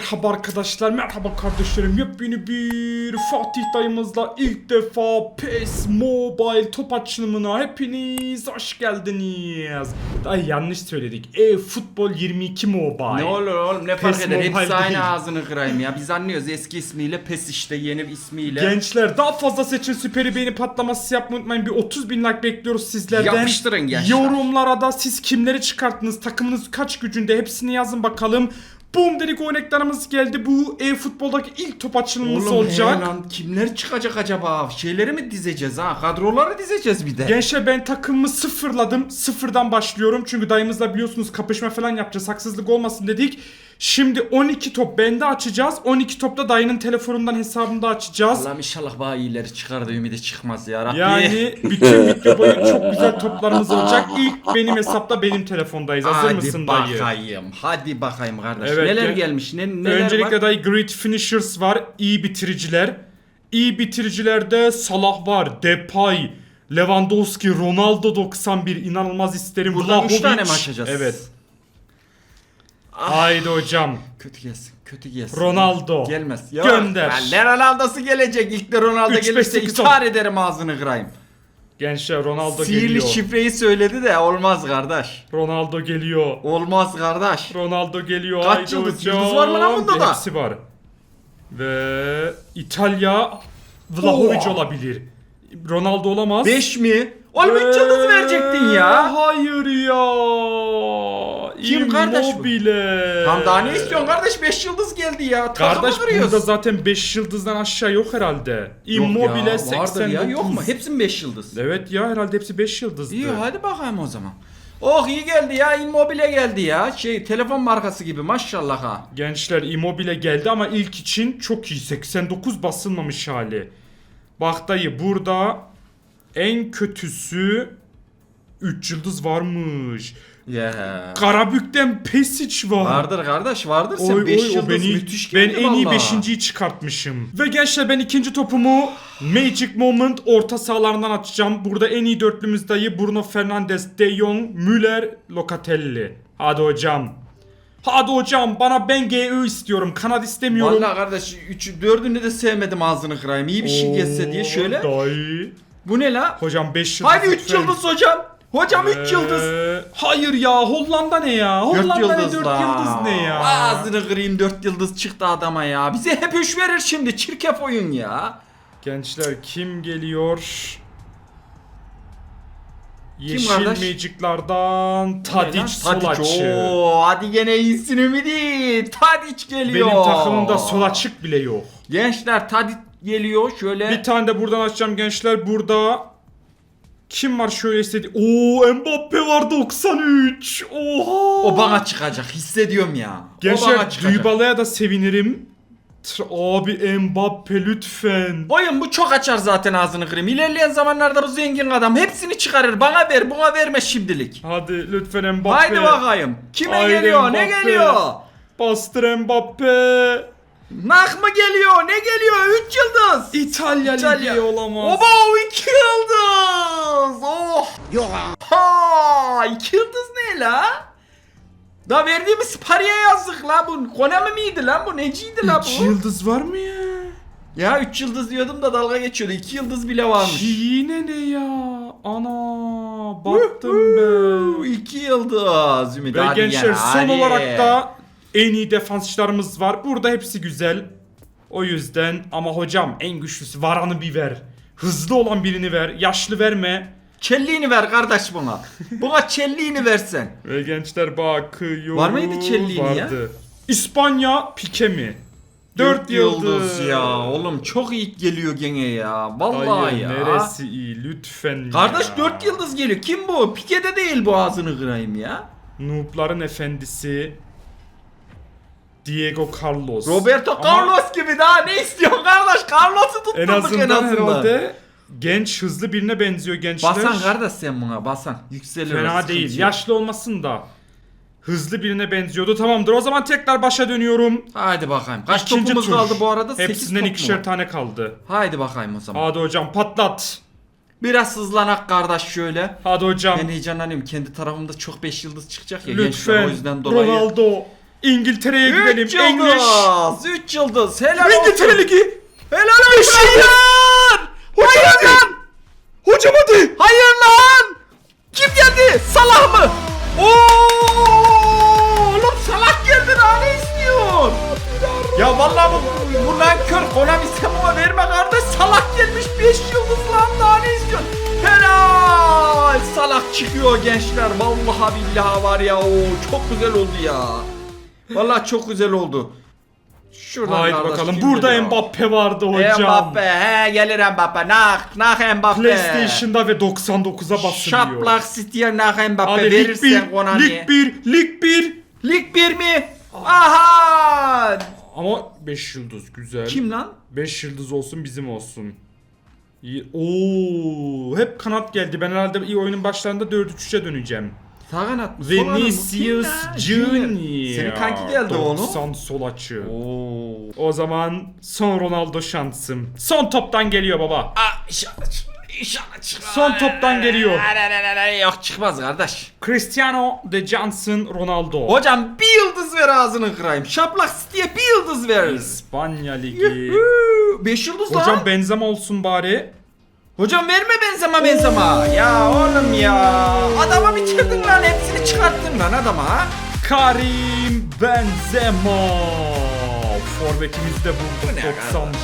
Merhaba arkadaşlar, merhaba kardeşlerim. Yepyeni bir Fatih dayımızla ilk defa PES Mobile top açılımına hepiniz hoş geldiniz. Dayı yanlış söyledik. E Futbol 22 Mobile. Ne olur oğlum ne fark PES eder Mobile hepsi aynı değil. ağzını kırayım ya biz anlıyoruz eski ismiyle PES işte yeni ismiyle Gençler daha fazla seçin süperi beğeni patlaması yapmayı unutmayın. Bir 30 bin like bekliyoruz sizlerden. Yapıştırın gençler. Yorumlara da siz kimleri çıkarttınız, takımınız kaç gücünde hepsini yazın bakalım. Boom dedik oyun ekranımız geldi. Bu e-futboldaki ilk top açılımımız Oğlum olacak. he lan kimler çıkacak acaba şeyleri mi dizeceğiz ha kadroları dizeceğiz bir de Gençler ben takımımı sıfırladım. Sıfırdan başlıyorum. Çünkü dayımızla biliyorsunuz kapışma falan yapacağız. Haksızlık olmasın dedik. Şimdi 12 top bende açacağız. 12 topta dayının telefonundan hesabında açacağız. Allah'ım inşallah bana iyileri çıkar da ümidi çıkmaz ya Rabbi Yani bütün video boyu çok güzel toplarımız olacak. İlk benim hesapta benim telefondayız. Hazır Hadi mısın dayı? bakayım hadi bakayım kardeş Evet, neler gel- gelmiş ne, neler Öncelikle var dayı Great Finishers var. iyi bitiriciler. İyi bitiricilerde Salah var. Depay, Lewandowski, Ronaldo 91 inanılmaz isterim. Buradan üç Vlahovic. tane mi açacağız? Evet. Ah. Haydi hocam. kötü gelsin kötü gelsin Ronaldo. gelmez Yok, Gönder. lan ne Ronaldo'su gelecek ilk de Ronaldo Üç, beş, gelirse sekiz, intihar ederim ağzını kırayım Gençler Ronaldo Sihirli geliyor. şifreyi söyledi de olmaz kardeş. Ronaldo geliyor. Olmaz kardeş. Ronaldo geliyor. Kaç Haydi yıldız? hocam. Yıldız var mı lan bunda da? Hepsi var. Ve İtalya Vlahovic Oo. olabilir. Ronaldo olamaz. 5 mi? Oğlum 3 Ve- yıldız verecektin ya. Hayır ya. Kim kardeş bu? Immobile. Tam daha ne istiyorsun kardeş 5 yıldız geldi ya. Takımı Kardeş kırıyoruz. burada zaten 5 yıldızdan aşağı yok herhalde. Yok Immobile ya, 89. vardır ya yok mu? Hepsi mi 5 yıldız? Evet ya herhalde hepsi 5 yıldızdı. İyi hadi bakayım o zaman. Oh iyi geldi ya Immobile geldi ya. Şey telefon markası gibi maşallah ha. Gençler Immobile geldi ama ilk için çok iyi. 89 basılmamış hali. Bak dayı burada en kötüsü 3 yıldız varmış. Ya. Karabük'ten Pesic var. Vardır kardeş vardır sen Oy 5 oy o yıldız beni, müthiş ben en iyi vallahi. beşinciyi çıkartmışım. Ve gençler ben ikinci topumu Magic Moment orta sahalarından atacağım. Burada en iyi dörtlümüz dayı Bruno Fernandes, De Jong, Müller, Locatelli. Hadi hocam. Hadi hocam bana ben GÖ istiyorum. Kanat istemiyorum. Vallahi kardeş 3 4'ünü de sevmedim ağzını kırayım. İyi bir şey gelse diye şöyle. Dayı. Bu ne la? Hocam 5 yıldız. Hadi 3 lütfen. yıldız hocam. Hocam 3 yıldız. Ee, Hayır ya Hollanda ne ya? 4 Hollanda ne yıldız 4 la. yıldız ne ya? Ağzını kırayım 4 yıldız çıktı adama ya. Bize hep 3 verir şimdi. Çirkef oyun ya. Gençler kim geliyor? Kim Yeşil kardeş? Magic'lardan Tadic. Solaç'ı. Oo, hadi gene iyisin Ümidi. Tadic geliyor. Benim takımımda sol açık bile yok. Gençler Tadic geliyor şöyle. Bir tane de buradan açacağım gençler. Burada kim var şöyle istedi? Oo Mbappe var 93. Oha. O bana çıkacak hissediyorum ya. o bana Gençler çıkacak. Dybala'ya da sevinirim. Tr- Abi Mbappe lütfen. Oyun bu çok açar zaten ağzını kırayım. İlerleyen zamanlarda bu zengin adam hepsini çıkarır. Bana ver buna verme şimdilik. Hadi lütfen Mbappe. Haydi bakayım. Kime Haydi geliyor? Ne Mbappe. geliyor? Bastır Mbappe. Nak mı geliyor? Ne geliyor? 3 yıldız. İtalya, İtalya. Ligi olamaz. Oba 2 yıldız. Oh. Yok. Ha 2 yıldız ne la? Da verdiğimiz paraya yazdık la bu. Konami miydi lan bu? Neciydi la bu? yıldız var mı ya? Ya 3 yıldız diyordum da dalga geçiyordu. 2 yıldız bile varmış. Yine ne ya? Ana battım ben. 2 yıldız. Ümit Ve hadi gençler gene, son hadi. olarak da en iyi defansçılarımız var. Burada hepsi güzel. O yüzden ama hocam en güçlüsü Varan'ı bir ver. Hızlı olan birini ver. Yaşlı verme. Çelliğini ver kardeş buna. Buna çelliğini versen. Ve gençler bakıyor. Var mıydı Celli'nin ya? Vardı. İspanya Pike mi? 4 yıldız. ya. Oğlum çok iyi geliyor gene ya. Vallahi Hayır, ya. neresi iyi lütfen Kardeş ya. 4 yıldız geliyor. Kim bu? Pike'de değil bu ağzını kırayım ya. Noob'ların efendisi Diego Carlos. Roberto Ama Carlos gibi daha ne istiyorsun kardeş? Carlos'u tutturduk en en azından, azından. herhalde genç hızlı birine benziyor gençler. Basan kardeş sen buna basan. Yükselir. Fena değil. Yaşlı olmasın da. Hızlı birine benziyordu. Tamamdır. O zaman tekrar başa dönüyorum. Hadi bakayım. Kaç İkinci topumuz tur. kaldı bu arada? 8 Hepsinden top ikişer mu? tane kaldı. Haydi bakayım o zaman. Hadi hocam patlat. Biraz hızlanak kardeş şöyle. Hadi hocam. Ben heyecanlanıyorum. Kendi tarafımda çok 5 yıldız çıkacak ya gençler o Lütfen. yüzden dolayı. Ronaldo. İngiltere'ye gidelim. 3 English. yıldız. 3 yıldız. Helal olsun. İngiltere Ligi. Helal olsun. Hayır. Hocam Hayır hadi. lan. Hocam hadi. Hayır lan. Kim geldi? Salah mı? Oo! Oğlum Salah geldi lan ne istiyorsun? Ya vallahi bu, bu nankör Konami buna verme kardeş. Salah gelmiş 5 yıldız lan daha ne istiyorsun? Helal. Salah çıkıyor gençler. Vallahi billahi var ya o çok güzel oldu ya. Vallahi çok güzel oldu. Şuradan Haydi kardeş, bakalım. kim Burada geliyor? Mbappe vardı hocam. Mbappe he gelir Mbappe. Nah nah Mbappe. PlayStation'da ve 99'a basılıyor. Şaplak City'ye nah Mbappe Hadi Lig verirsen 1, Konami. Lig 1, Lig 1. Lig 1 mi? Aha! Ama 5 yıldız güzel. Kim lan? 5 yıldız olsun bizim olsun. İyi. Oo, hep kanat geldi. Ben herhalde iyi oyunun başlarında 4-3'e döneceğim. Sağ kanat mı? Vinicius? Junior. Senin kanki geldi oğlum. 90 sol açı. Oo. O zaman son Ronaldo şansım. Son toptan geliyor baba. Aa, inşallah, inşallah çıkmaz. Son toptan geliyor. Yok çıkmaz kardeş. Cristiano de Johnson Ronaldo. Hocam bir yıldız ver ağzını kırayım. Şaplak City'ye bir yıldız veririz. İspanya Ligi. 5 yıldız lan. Hocam Benzema olsun bari. Hocam verme Benzema Benzema. Ya oğlum ya. Adama bitirdin lan hepsini çıkarttın lan adama. Karim Benzema. Forvetimiz de Bu buldu ne 91.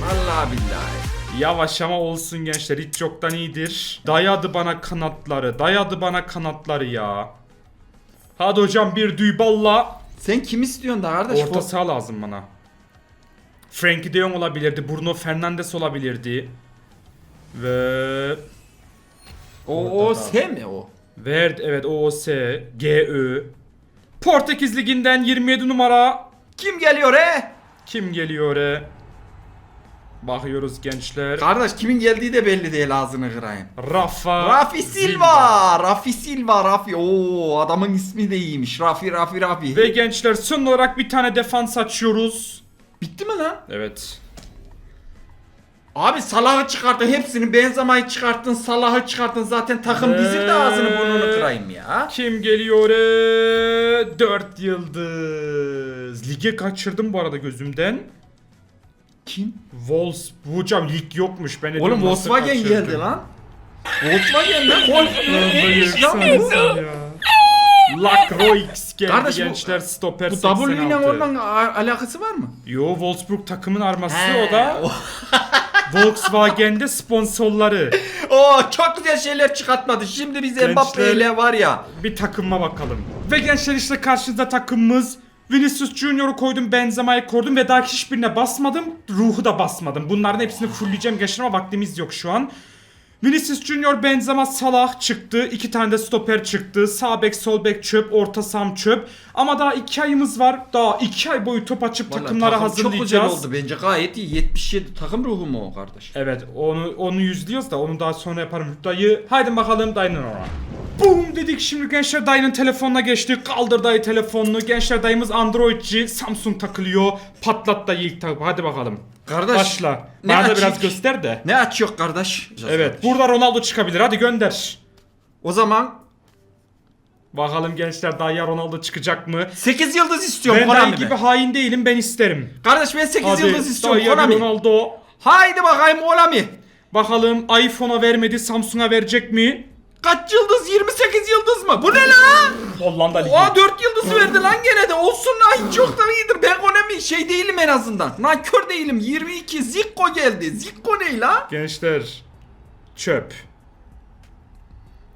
Vallahi billahi. Yavaş ama olsun gençler hiç yoktan iyidir. Dayadı bana kanatları. Dayadı bana kanatları ya. Hadi hocam bir Dybala. Sen kim istiyorsun da kardeş? Orta saha lazım bana. Frankie de Jong olabilirdi. Bruno Fernandes olabilirdi. Ve O, Orta o saha. S mi o? Verd evet OOS GÖ Portekiz Ligi'nden 27 numara Kim geliyor he? kim geliyor e? Bakıyoruz gençler. Kardeş kimin geldiği de belli değil ağzını kırayım. Rafa Rafi Silva. Rafi Silva. Rafi. Oo adamın ismi de iyiymiş. Rafi Rafi Rafi. Ve gençler son olarak bir tane defans açıyoruz. Bitti mi lan? Evet. Abi Salah'ı çıkarttın. Hepsini Benzema'yı çıkarttın. Salah'ı çıkarttın. Zaten takım Ee, dizildi ağzını burnunu kırayım ya. Kim geliyor e? 4 yıldız. Lige kaçırdım bu arada gözümden. Kim? Wolves bu hocam lig yokmuş. Ben de Oğlum Volkswagen geldi lan. Volkswagen lan. Volkswagen lan bu? Lacroix geldi Kardeş bu- gençler stoper Bu 86. W ile ondan a- alakası var mı? Yo Wolfsburg takımın arması He, o da Volkswagen'de sponsorları. Oo çok güzel şeyler çıkartmadı. Şimdi biz Gençler- Mbappe ile var ya. Bir takıma bakalım. Ve gençler işte karşınızda takımımız. Vinicius Junior'u koydum, Benzema'yı koydum ve daha hiçbirine basmadım. Ruhu da basmadım. Bunların hepsini fullleyeceğim gençler ama vaktimiz yok şu an. Vinicius Junior, Benzema, Salah çıktı. İki tane de stoper çıktı. Sağ bek, sol bek çöp, orta saham çöp. Ama daha iki ayımız var. Daha iki ay boyu top açıp Vallahi takımları takım Çok güzel hazırlayacağız. oldu bence gayet iyi. 77 takım ruhu mu o kardeş? Evet onu onu yüzlüyoruz da onu daha sonra yaparım. Dayı haydi bakalım dayının ona. Boom dedik şimdi gençler dayının telefonuna geçtik. Kaldır dayı telefonunu. Gençler dayımız Androidci. Samsung takılıyor. Patlat dayı ilk takı. Hadi bakalım. Kardeş. Başla. ne Bana da açık? biraz göster de. Ne aç yok kardeş? Evet burada Ronaldo çıkabilir. Hadi gönder. O zaman Bakalım gençler dayıya Ronaldo çıkacak mı? 8 yıldız istiyorum Ben Konami gibi be. hain değilim ben isterim. Kardeş ben 8 Hadi yıldız istiyorum Konami. Ronaldo. Haydi bakayım Konami. Bakalım iPhone'a vermedi Samsung'a verecek mi? Kaç yıldız? 28 yıldız mı? Bu ne lan? Hollanda Ligi. Oha 4 yıldız verdi lan gene de. Olsun lan hiç yoktan iyidir. Ben Konami şey değilim en azından. Nankör değilim. 22 Zikko geldi. Zikko ne la? Gençler çöp.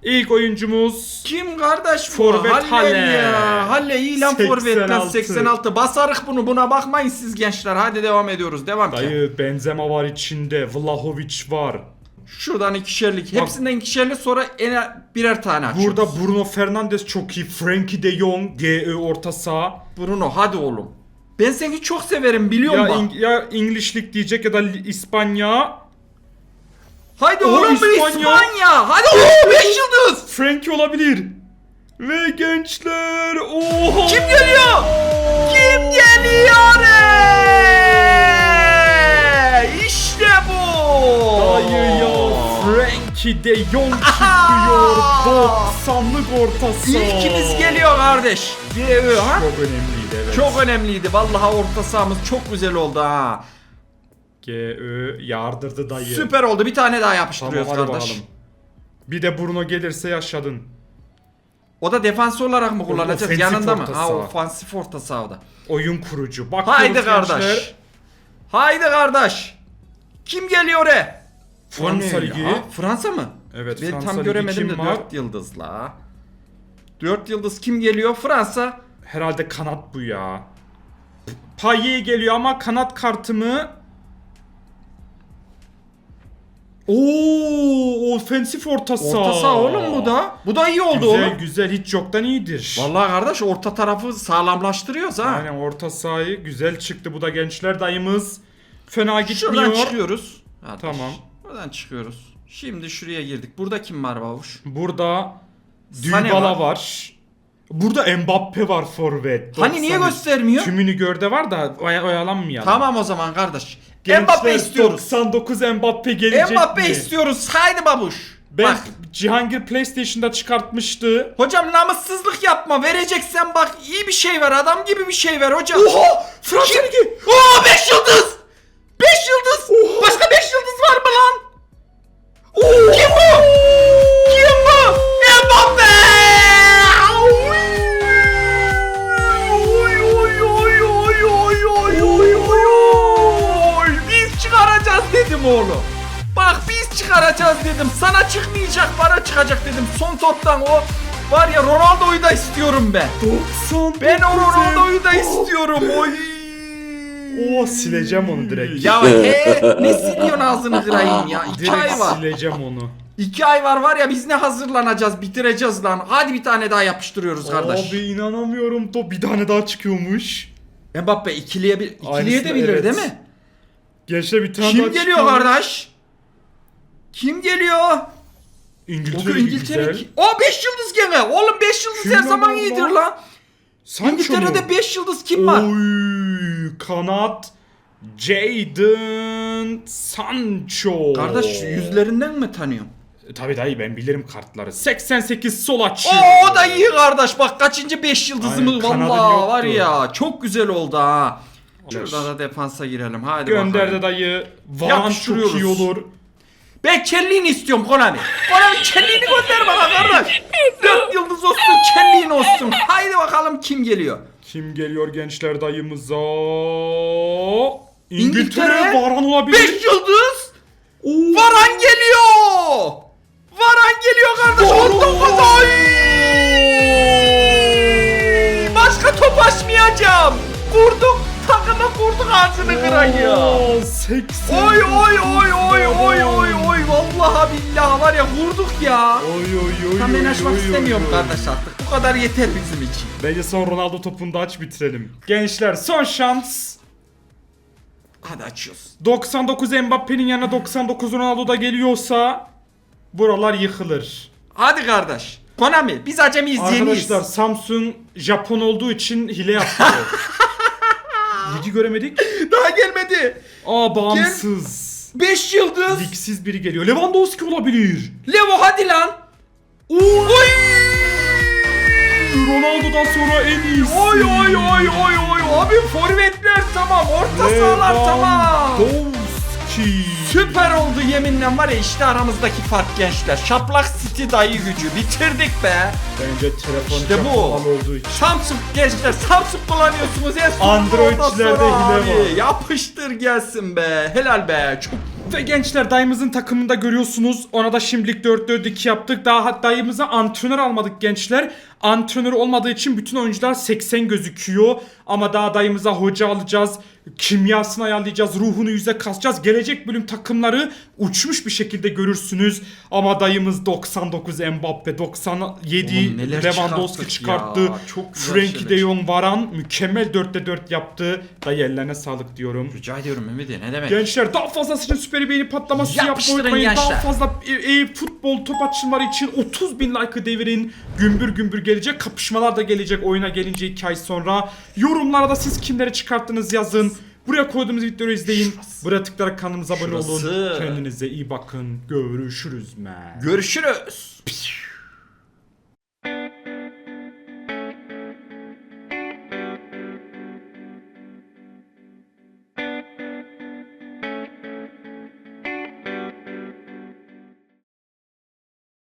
İlk oyuncumuz Kim kardeş bu? Forvet Halle Halle. ya. Halle iyi lan 86. forvetten 86. Basarık bunu buna bakmayın siz gençler. Hadi devam ediyoruz. Devam ki. dayı Benzema var içinde, Vlahovic var. Şuradan ikişerlik. Hepsinden ikişerlik sonra en birer tane açıyoruz. Burada Bruno Fernandes çok iyi, Frankie de Jong, GÖ orta saha. Bruno hadi oğlum. Ben seni çok severim biliyor Ya, musun? Ya English Lig diyecek ya da İspanya. Haydi Oo, oğlum İspanya. İspanya. Hadi oğlum 5 yıldız. Frankie olabilir. Ve gençler, oha! Kim geliyor? Kim geliyor? ey? İşte bu. Dayı ya, Frankie. De Jong çıkıyor. 90'lık ortası. İlkimiz geliyor kardeş. Bir ha? Çok önemliydi evet. Çok önemliydi. Vallahi orta sahamız çok güzel oldu ha. GÖ yardırdı dayı. Süper oldu. Bir tane daha Tamam yapıştırıyoruz hadi kardeş. bakalım. Bir de Bruno gelirse yaşadın. O da defans olarak mı kullanacağız? Ofensif Yanında mı? orta Ha saha. ofansif orta sahada. Oyun kurucu. Bakıyoruz Haydi kardeş. Haydi kardeş. Kim geliyor e? Fransa O ne Ligi. Fransa mı? Evet, Ben Fransa tam Ligi göremedim kim de var? 4 yıldızla. 4 yıldız kim geliyor? Fransa. Herhalde kanat bu ya. Payye geliyor ama kanat kartımı Oo, ofensif orta saha. Orta saha oğlum bu da. Bu da iyi oldu Güzel oğlum. güzel hiç yoktan iyidir. Vallahi kardeş orta tarafı sağlamlaştırıyoruz ha. Aynen orta sahayı güzel çıktı. Bu da gençler dayımız. Fena gitmiyor. Şuradan çıkıyoruz. Kardeş. Tamam. Buradan çıkıyoruz. Şimdi şuraya girdik. Burada kim var babuş? Burada Dybala var. var. Burada Mbappe var forvet. Hani niye 93. göstermiyor? Tümünü görde var da oya- oyalanmayalım. Tamam o zaman kardeş. Gençler, Mbappe istiyoruz. 99 Mbappe gelecek Mbappe mi? istiyoruz. Haydi babuş. Ben Bak. Cihangir PlayStation'da çıkartmıştı. Hocam namussuzluk yapma. Vereceksen bak iyi bir şey ver. Adam gibi bir şey ver hocam. Oha! Fransa? Ligi! Oo 5 yıldız. 5 yıldız. Başka 5 yıldız var mı lan? Dedim. Sana çıkmayacak para çıkacak dedim. Son toptan o var ya Ronaldo'yu da istiyorum ben. 99 Ben o Ronaldo'yu da istiyorum. Oy. Oo sileceğim onu direkt. Ya he ne siliyorsun ağzını kırayım ya. İki direkt ay var. sileceğim onu. İki ay var var ya biz ne hazırlanacağız bitireceğiz lan. Hadi bir tane daha yapıştırıyoruz kardeş. Abi inanamıyorum. Top bir tane daha çıkıyormuş. Mbappe ikiliye bir ikiliye Aynısını, de bilir evet. değil mi? Gençler bir tane daha Kim geliyor çıkıyor. kardeş? Kim geliyor? İngiltere, İngiltere. güzel. O 5 yıldız gene. Oğlum 5 yıldız Kim her zaman iyidir lan? lan. Sancho mu? İngiltere'de 5 yıldız kim var? Oy, kanat Jadon Sancho. Kardeş yüzlerinden mi tanıyorum? E, Tabii dayı ben bilirim kartları. 88 sol açı. Oo o da iyi kardeş. Bak kaçıncı 5 yıldızımız kanadın vallahi yoktu. var ya. Çok güzel oldu ha. Şurada da defansa girelim. Hadi Gönder bakalım. de dayı. Varan çok iyi olur. Ben kelliğini istiyorum Konami. Konami kelliğini gönder bana kardeş. 4 yıldız olsun kelliğin olsun. Haydi bakalım kim geliyor. Kim geliyor gençler dayımıza? İngiltere. İngiltere Varan olabilir. 5 yıldız. Varan geliyor. Varan geliyor kardeş. 19 ay. Başka top açmayacağım. Kurduk. Kurduk ağzını kırayım. Oo, 80. Oy oy oy oy oy oy oy vallahi billahi var ya vurduk ya. Oy oy oy. Tam ben oy, açmak oy, istemiyorum oy. kardeş artık. Bu kadar yeter bizim için. Bence son Ronaldo topunu da aç bitirelim. Gençler son şans. Hadi açıyoruz. 99 Mbappe'nin yanına 99 Ronaldo da geliyorsa buralar yıkılır. Hadi kardeş. Konami biz acemiyiz yeniyiz. Arkadaşlar Samsung Japon olduğu için hile yaptı. Ligi göremedik. Daha gelmedi. Aa bağımsız. 5 yıldız. Ligsiz biri geliyor. Lewandowski olabilir. Levo hadi lan. Oy. Ronaldo'dan sonra en iyisi. Oy oy oy oy oy. Abi forvetler tamam. Orta sahalar tamam. Lewandowski. Süper oldu yeminle var ya işte aramızdaki fark gençler. Şaplak City dayı gücü bitirdik be. Bence telefon İşte bu. Olduğu için. Samsung gençler Samsung kullanıyorsunuz en sonunda Androidçilerde ondan sonra hile abi. var. Yapıştır gelsin be. Helal be. Çok Ve gençler dayımızın takımında görüyorsunuz. Ona da şimdilik 4-4-2 yaptık. Daha hatta dayımıza antrenör almadık gençler. Antrenör olmadığı için bütün oyuncular 80 gözüküyor. Ama daha dayımıza hoca alacağız. Kimyasını ayarlayacağız. Ruhunu yüze kasacağız. Gelecek bölüm takımları uçmuş bir şekilde görürsünüz. Ama dayımız 99 Mbappe, 97 Oğlum neler Lewandowski çıkarttı. ya. Çok güzel Frankie şeyler de Jong Varan mükemmel 4'te 4 yaptı. Dayı ellerine sağlık diyorum. Rica ediyorum Mehmet'e ne demek. Gençler daha fazlası için süper beğeni patlaması yapmayı. Daha fazla e, e, futbol top açılmaları için 30 bin like'ı devirin. Gümbür gümbür gelecek. Kapışmalar da gelecek oyuna gelince 2 ay sonra. Yorumlara da siz kimleri çıkarttınız yazın. Buraya koyduğumuz videoları izleyin. Buraya tıklayarak kanalımıza abone olun. Şurası. Kendinize iyi bakın. Görüşürüz man. Görüşürüz.